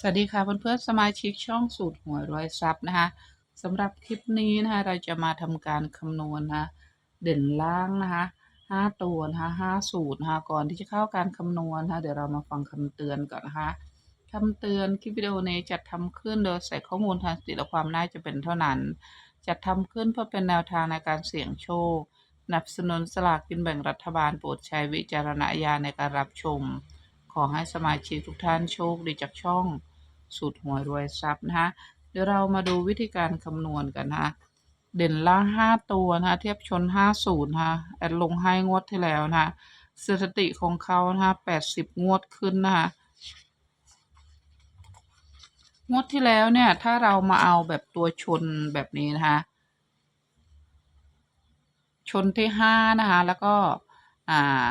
สวัสดีค่ะเพื่อนๆสมาชิกช่องสูตรหวยร้อยทรัพย์นะคะสำหรับคลิปนี้นะคะเราจะมาทำการคำนวณนะเด่นล่างนะคะห้าตัวนะคะห้าสูตรนะคะก่อนที่จะเข้าการคำนวณนะคะเดี๋ยวเรามาฟังคำเตือนก่อนนะคะคำเตือนคลิปวิดีโอนี้จัดทำขึ้นโดยใส่ข้อมูลทางสติและความน่าจะเป็นเท่านั้น จัดทำขึ้นเพื่อเป็นแนวทางในการเสี่ยงโชคสนับสนุนสลากกินแบ่งรัฐบาลโปรดใช้วิจารณญาณในการรับชม ขอให้สมาชิกทุกท่านโชคดีจากช่องสูตรหวยรวยทรัพย์นะคะเดี๋ยวเรามาดูวิธีการคำนวณกันนะคะเด่นล่างห้าตัวนะคะเทียบชนห้าศูนย์นะคะแอดลงให้งวดที่แล้วนะคะสถิติของเขานะคะแปดสิบงวดขึ้นนะคะงวดที่แล้วเนี่ยถ้าเรามาเอาแบบตัวชนแบบนี้นะคะชนที่ห้านะคะแล้วก็อ่า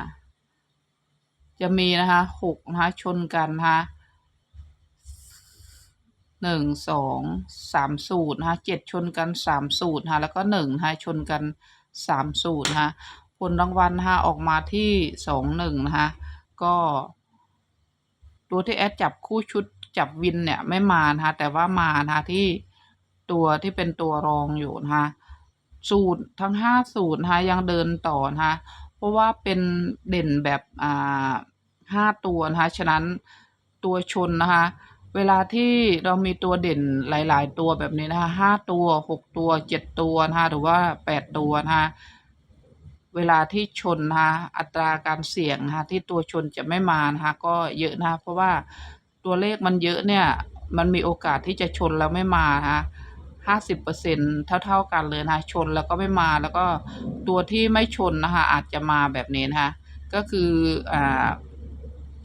จะมีนะคะหกนะคะชนกันนะคะหนึ่งสองสามสูตรนะคะเจ็ดชนกันสามสูตรนะคะแล้วก็หนึ่งนะคะชนกันสามสูตรนะคะผลรางวัลนะคะออกมาที่สองหนึ่งนะคะก็ตัวที่แอดจับคู่ชุดจับวินเนี่ยไม่มานะคะแต่ว่ามานะคะที่ตัวที่เป็นตัวรองอยู่นะคะสูตรทั้งห้าสูตรนะคะยังเดินต่อนะคะ ราะว่าเป็นเด่นแบบอ่าห้าตัวนะคะฉะนั้นตัวชนนะคะ เวลาที่เรามีตัวเด่นหลาย ๆ ตัวแบบนี้นะคะห้าตัวหกตัวเจ็ดตัวนะคะหรือว่าแปดตัวนะคะเวลาที่ชนนะคะอัตราการเสี่ยงนะคะที่ตัวชนจะไม่มานะคะก็เยอะนะคะเพราะว่าตัวเลขมันเยอะเนี่ย มันมีโอกาสที่จะชนแล้วไม่มานะคะ ห้าสิบเปอร์เซ็นเท่า ๆกันเลยนะคะชนแล้วก็ไม่มาแล้วก็ตัวที่ไม่ชนนะคะอาจจะมาแบบนี้นะคะก็คืออ่า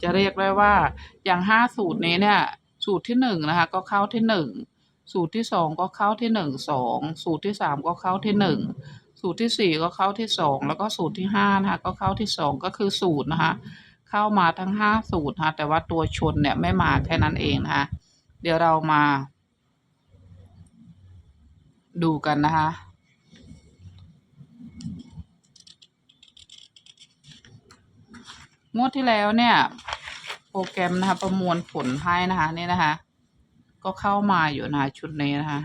จะเรียกได้ว่าอย่างห้าสูตรนี้เนี่ย สูตรที่หนึ่งนะคะก็เข้าที่หนึ่งสูตรที่สองก็เข้าที่หนึ่งสองสูตรที่สามก็เข้าที่หนึ่งสูตรที่สี่ก็เข้าที่สองแล้วก็สูตรที่ห้านะคะก็เข้าที่สองก็คือสูตรนะคะเข้ามาทั้งห้าสูตรนะคะแต่ว่าตัวชนเนี่ยไม่มาแค่นั้นเองนะคะเดี๋ยวเรามา ดูกันนะคะ งวดที่แล้วเนี่ย โปรแกรมนะคะ ประมวลผลให้นะคะ นี่นะคะ ก็เข้ามาอยู่นะคะชุดนี้นะคะ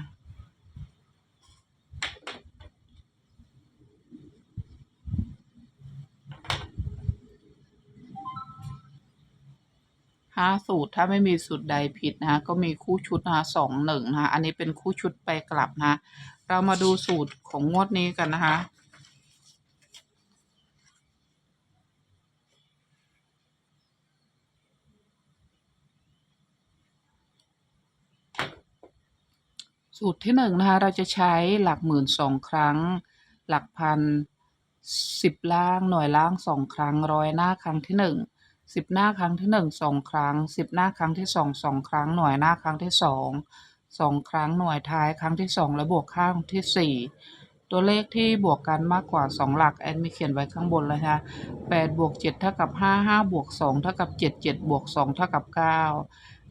ห้าสูตรถ้าไม่มีสูตรใดผิดนะก็มีคู่ชุดนะสองหนึ่งนะอันนี้เป็นคู่ชุดไปกลับนะคะเรามาดูสูตรของงวดนี้กันนะคะสูตรที่หนึ่งนะคะเราจะใช้หลักหมื่นสองครั้ง หลักพันสิบล่างหน่วยล่างสองครั้งร้อยหน้าครั้งที่หนึ่ง สิบหน้าครั้งที่หนึ่งสองครั้งสิบหน้าครั้งที่สองสองครั้งหน่วยหน้าครั้งที่สองสองครั้งหน่วยท้ายครั้งที่สองและบวกข้างที่สี่ตัวเลขที่บวกกันมากกว่าสองหลักแอดมีเขียนไว้ข้างบนเลยค่ะแปดบวกเจ็ดเท่ากับห้าห้าบวกสองเท่ากับเจ็ดเจ็ดบวกสองเท่ากับเก้า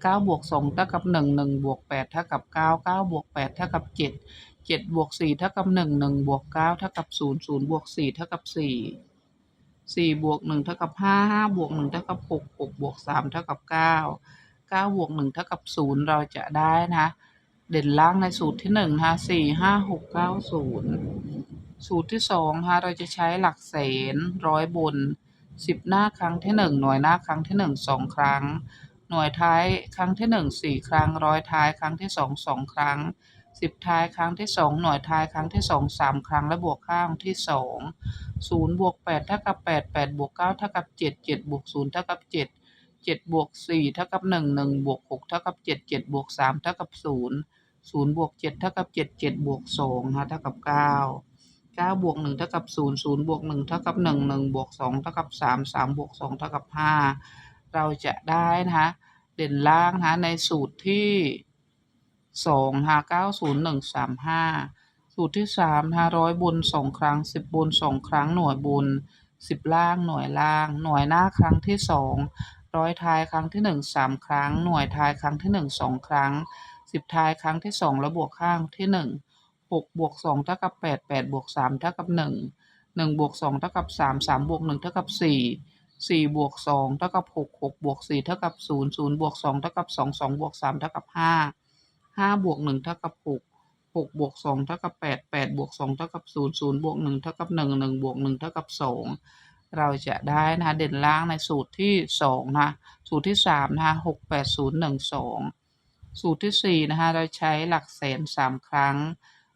เก้าบวกสองเท่ากับหนึ่งหนึ่งบวกแปดเท่ากับเก้าเก้าบวกแปดเท่ากับเจ็ดเจ็ดบวกสี่เท่ากับหนึ่งหนึ่งบวกเก้าเท่ากับศูนย์ศูนย์บวกสี่เท่ากับสี่ สี่บวกหนึ่งเท่ากับห้าห้าบวกหนึ่งเท่ากับหกหกบวกสามเท่ากับเก้าเก้าบวกหนึ่งเท่ากับศูนย์เราจะได้นะ เด่นล่างในสูตรที่หนึ่งนะคะสี่ห้าหกเก้าศูนย์สูตรที่สองนะคะเราจะใช้หลักแสนร้อยบนสิบหน้าครั้งที่หนึ่งหน่วยหน้าครั้งที่หนึ่งสองครั้ง หน่วยท้ายครั้งที่หนึ่งสี่ครั้ง ร้อยท้ายครั้งที่สองสองครั้งสิบท้ายครั้งที่สองหน่วยท้ายครั้งที่สองสามครั้งและบวกข้างที่สอง ศูนย์บวกแปดเท่ากับแปดแปดบวกเก้าเท่ากับเจ็ดเจ็ดบวกศูนย์เท่ากับเจ็ดเจ็ดบวกสี่เท่ากับหนึ่งหนึ่งบวกหกเท่ากับเจ็ดเจ็ดบวกสามเท่ากับศูนย์ศูนย์บวกเจ็ดเท่ากับเจ็ดเจ็ดบวกสองนะเท่ากับเก้าเก้าบวกหนึ่งเท่ากับศูนย์ศูนย์บวกหนึ่งเท่ากับหนึ่งหนึ่งบวกสองเท่ากับสามสามบวกสองเท่ากับห้าเราจะได้นะคะเด่นล่างนะคะในสูตรที่สองนะเก้าศูนย์หนึ่งสามห้า สูตรที่สามนะคะร้อยบนสองครั้งสิบบนสองครั้งหน่วยบนสิบล่างหน่วยล่าง หน่วยหน้าครั้งที่สองร้อยท้ายครั้งที่หนึ่งสามครั้ง หน่วยท้ายครั้งที่หนึ่งสองครั้งสิบท้ายครั้งที่สองแล้วบวกข้างที่หนึ่งหกบวกสองเท่ากับแปดแปดบวกสามเท่ากับหนึ่งหนึ่งบวกสองเท่ากับสามสามบวกหนึ่งเท่ากับสี่สี่บวกสองเท่ากับหกหกบวกสี่เท่ากับศูนย์ศูนย์บวกสองเท่ากับสองสองบวกสามเท่ากับห้าห้าบวกหนึ่งเท่ากับหก หกบวกสองเท่ากับแปดแปดบวกสองเท่ากับศูนย์ศูนย์บวกหนึ่งเท่ากับหนึ่งหนึ่งบวกหนึ่งเท่ากับสองเราจะได้นะคะเด่นล่างในสูตรที่สองนะสูตรที่สามนะคะหกแปดศูนย์หนึ่งสองสูตรที่สี่นะคะเราใช้หลักแสนสามครั้ง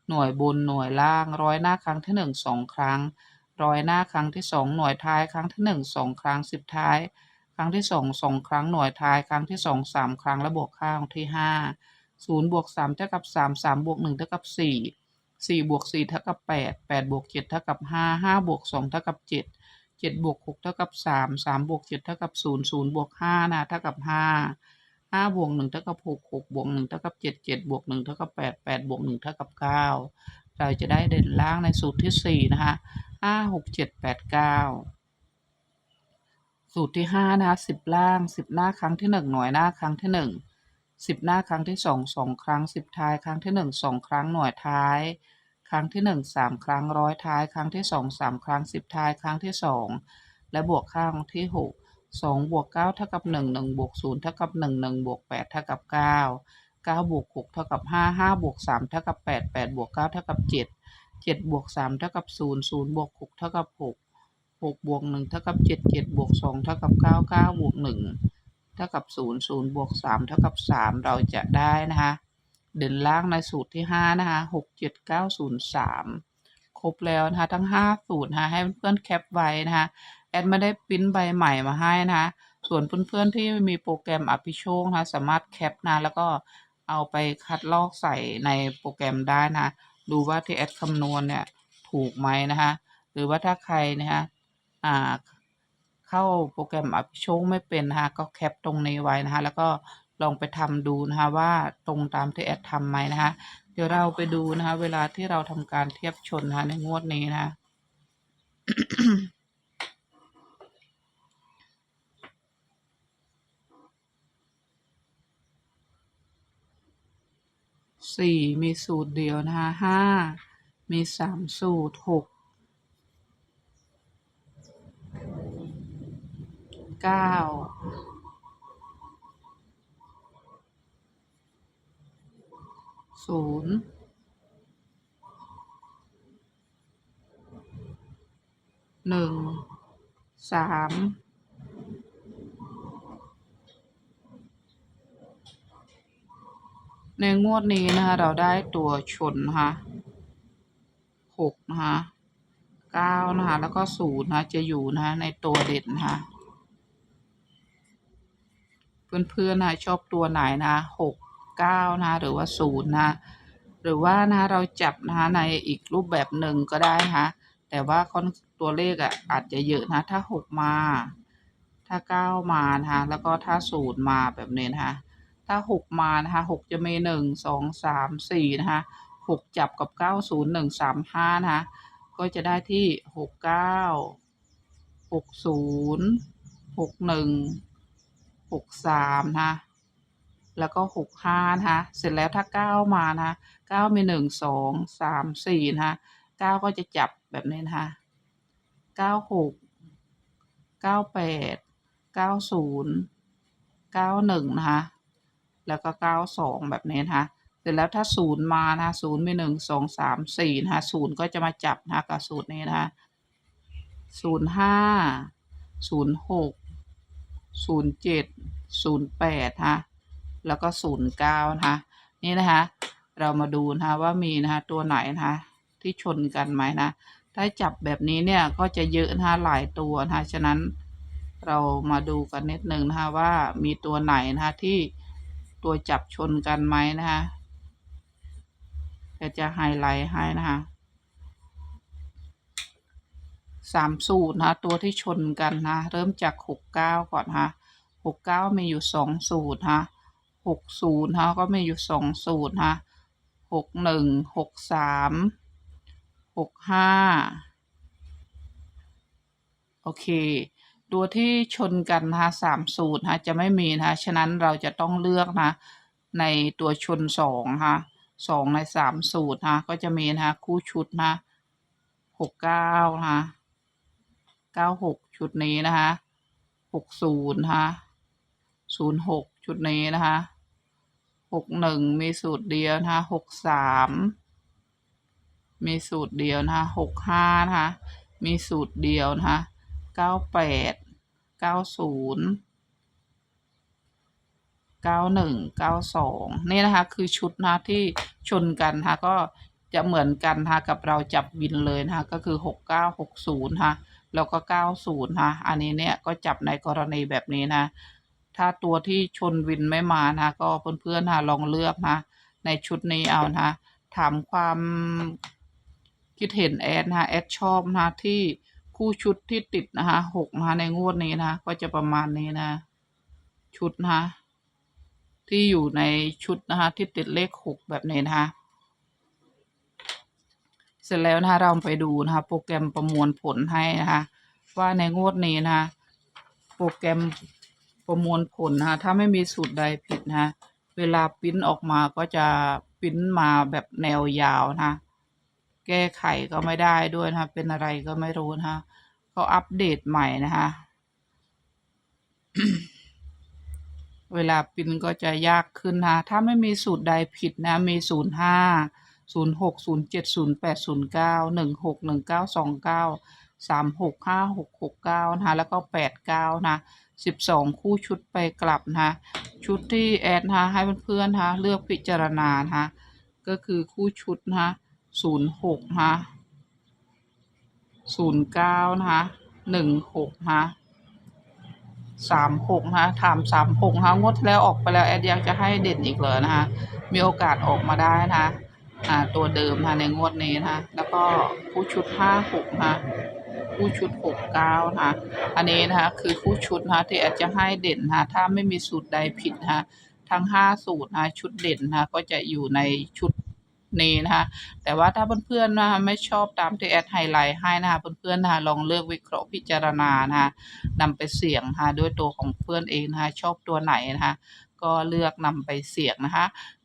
หน่วยบนหน่วยล่างร้อยหน้าครั้งที่หนึ่งสองครั้งร้อยหน้าครั้งที่สองหน่วยท้ายครั้งที่หนึ่งสองครั้งสิบท้าย ครั้งที่สองสองครั้งหน่วยท้ายครั้งที่สองสามครั้งและบวกข้างที่ห้า ศูนย์บวกสามเท่ากับสามสามบวกหนึ่งเท่ากับสี่สี่บวกสี่เท่ากับแปดแปดบวกเจ็ดเท่ากับห้าห้าบวกสองเท่ากับเจ็ดเจ็ดบวกหกเท่ากับสามสามบวกเจ็ดเท่ากับศูนย์ศูนย์บวกห้านะเท่ากับห้าห้าบวกหนึ่งเท่ากับหกหกบวกหนึ่งเท่ากับเจ็ดเจ็ดบวกหนึ่งเท่ากับแปดแปดบวกหนึ่งเท่ากับเก้าเราจะได้เด่นล่างในสูตรที่สี่นะคะห้าหกเจ็ดแปดเก้าสูตรที่ห้านะคะสิบล่างสิบหน้าครั้งที่หนึ่งหน่วยหน้าครั้งที่หนึ่ง สิบหน้าครั้งที่สองสองครั้งสิบท้ายครั้งที่หนึ่งสองครั้งหน่วยท้าย ครั้งที่หนึ่งสามครั้งร้อยท้าย ครั้งที่สองสามครั้งสิบท้ายครั้งที่สองและบวกข้างที่หกสองบวกเก้าเท่ากับหนึ่งหนึ่งบวกศูนย์เท่ากับหนึ่งหนึ่งบวกแปดเท่ากับเก้าเก้าบวกหกเท่ากับห้าห้าบวกสามเท่ากับแปดแปดบวกเก้าเท่ากับเจ็ดเจ็ดบวกสามเท่ากับศูนย์ศูนย์บวกหกเท่ากับหกหกบวกหนึ่งเท่ากับเจ็ดเจ็ดบวกสองเท่ากับเก้าเก้าบวกหนึ่ง ท่ากับศูนย์ศูนย์บวกสามเท่ากับสามเราจะได้นะคะเด่นล่างในสูตรที่ห้านะคะหกเจ็ดเก้าศูนย์สามครบแล้วนะคะทั้งห้าสูตรนะคะให้เพื่อนๆแคปไว้นะคะแอดไม่ได้ปริ้นใบใหม่มาให้นะคะส่วนเพื่อนๆที่มีโปรแกรมอภิโชคนะคะสามารถแคปนะแล้วก็เอาไปคัดลอกใส่ในโปรแกรมได้นะคะดูว่าที่แอดคำนวณเนี่ยถูกไหมนะคะหรือว่าถ้าใครนะคะอ่า เข้าโปรแกรมอภิโชคไม่เป็นนะคะก็แคปตรงนี้ไว้นะคะแล้วก็ลองไปทำดูนะคะว่าตรงตามที่แอดทำไหมนะคะเดี๋ยวเราไปดูนะคะเวลาที่เราทำการเทียบชนนะคะในงวดนี้นะะสี่มีสูตรเดียวนะคะห้ามีสามสูตรหก เก้าศูนย์หนึ่งสามในงวดนี้นะคะเราได้ตัวชนนะคะหกนะคะเก้านะคะแล้วก็ศูนย์นะคะจะอยู่นะคะในตัวเด่นนะคะ เพื่อนๆนะชอบตัวไหนนะหกเก้านะหรือว่าศูนย์นะหรือว่านะเราจับนะในอีกรูปแบบหนึ่งก็ได้นะแต่ว่าคอนตัวเลขอะอาจจะเยอะนะ ถ้าหกมา ถ้าเก้ามานะคะแล้วก็ถ้าศูนย์มาแบบนี้นะคะถ้าหกมานะคะหกจะมีหนึ่งสองสามสี่นะคะหกจับกับเก้าศูนย์หนึ่งสามห้านะคะก็จะได้ที่หกเก้าหกศูนย์หกหนึ่ง หกสามนะแล้วก็หกห้านะคะเสร็จแล้วถ้าเก้ามานะเก้ามีหนึ่งสองสามสี่นะคะเก้าก็จะจับแบบนี้นะคะเก้าหกเก้าแปดเก้าศูนย์เก้าหนึ่งนะคะแล้วก็เก้าสองแบบนี้นะคะเสร็จแล้วถ้าศูนย์มานะศูนย์มีหนึ่งสองสามสี่นะคะศูนย์ก็จะมาจับนะคะกับสูตรนี้นะคะศูนย์ห้าศูนย์หก ศูนย์เจ็ดศูนย์แปดฮะแล้วก็ศูนย์เก้านะคะนี่นะคะเรามาดูนะคะว่ามีนะคะตัวไหนนะคะที่ชนกันไหมนะถ้าจับแบบนี้เนี่ยก็จะเยอะนะคะหลายตัวนะคะฉะนั้นเรามาดูกันนิดนึงนะคะว่ามีตัวไหนนะคะที่ตัวจับชนกันไหมนะคะจะจะไฮไลท์ให้นะคะ สามสูตรนะตัวที่ชนกันนะ เริ่มจากหกเก้าก่อนนะหกเก้ามีอยู่สองสูตรนะหกศูนย์นะก็มีอยู่สองสูตรนะหกหนึ่งหกสามหกห้าโอเค ตัวที่ชนกันนะสามสูตรนะจะไม่มีนะฉะนั้นเราจะต้องเลือกนะ ในตัวชนสองนะสองในสามสูตรนะก็จะมีนะคู่ชุดนะหกเก้านะ เก้าหกชุดนี้นะคะหกศูนย์นะคะศูนย์หกชุดนี้นะคะหกหนึ่งมีสูตรเดียวนะคะหกสามมีสูตรเดียวนะคะหกห้านะคะมีสูตรเดียวนะคะเก้าแปดเก้าศูนย์เก้าหนึ่งเก้าสองนี่นะคะคือชุดนะคะที่ชนกันนะคะก็จะเหมือนกันนะคะกับเราจับวินเลยนะคะก็คือหกเก้าหกศูนย์ค่ะ แล้วก็เก้าศูนะอันนี้เนี่ยก็จับในกรณีแบบนี้นะ ถ้าตัวที่ชนวินไม่มานะ ก็เพื่อนๆนะลองเลือกนะ ในชุดนี้เอานะ ถามความคิดเห็นแอดนะแอดชอบนะที่คู่ชุดที่ติดนะคะหกนะคะในงวดนี้นะก็จะประมาณนี้นะ ชุดนะคะที่อยู่ในชุดนะคะที่ติดเลขหกแบบนี้นะคะ สร็จแล้วนะคะ เราไปดูนะคะ โปรแกรมประมวลผลให้นะคะ ว่าในงวดนี้นะคะ โปรแกรมประมวลผลนะคะ ถ้าไม่มีสูตรใดผิดนะคะ เวลาปริ้นออกมาก็จะปริ้นมาแบบแนวยาวนะคะ แก้ไขก็ไม่ได้ด้วยนะคะ เป็นอะไรก็ไม่รู้นะคะเขาอัปเดตใหม่นะคะ เวลาปริ้นก็จะยากขึ้นนะ ถ้าไม่มีสูตรใดผิดนะ มีศูนย์ห้า ศูนย์หกศูนย์เจ็ดศูนย์แปดศูนย์เก้าหนึ่งหกหนึ่งเก้าสองเก้าสามหกห้าหกหกเก้านะคะแล้วก็แปดเก้านะสิบสองคู่ชุดไปกลับนะคะชุดที่แอดนะคะให้เพื่อนๆนะคะเลือกพิจารณานะคะก็คือคู่ชุดนะคะศูนย์หกนะคะศูนย์เก้านะคะหนึ่งหกนะคะสามหกนะคะถามสามหกนะคะงดแล้วออกไปแล้วแอดยังจะให้เด่นอีกเหรอนะคะมีโอกาสออกมาได้นะคะ อ่าตัวเดิมนะในงวดนี้นะแล้วก็คู่ชุดห้าหกนะคู่ชุดหกเก้านะอันนี้นะคะคือคู่ชุดนะที่แอดจะให้เด่นนะถ้าไม่มีสูตรใดผิดนะทั้งห้าสูตรนะชุดเด่นนะคะก็จะอยู่ในชุดนี้นะคะแต่ว่าถ้าเพื่อนๆนะคะไม่ชอบตามที่แอดไฮไลท์ให้นะคะเพื่อนๆนะคะลองเลือกวิเคราะห์พิจารณานะคะนำไปเสี่ยงนะคะด้วยตัวของเพื่อนเองนะคะชอบตัวไหนนะคะก็เลือกนำไปเสี่ยงนะคะ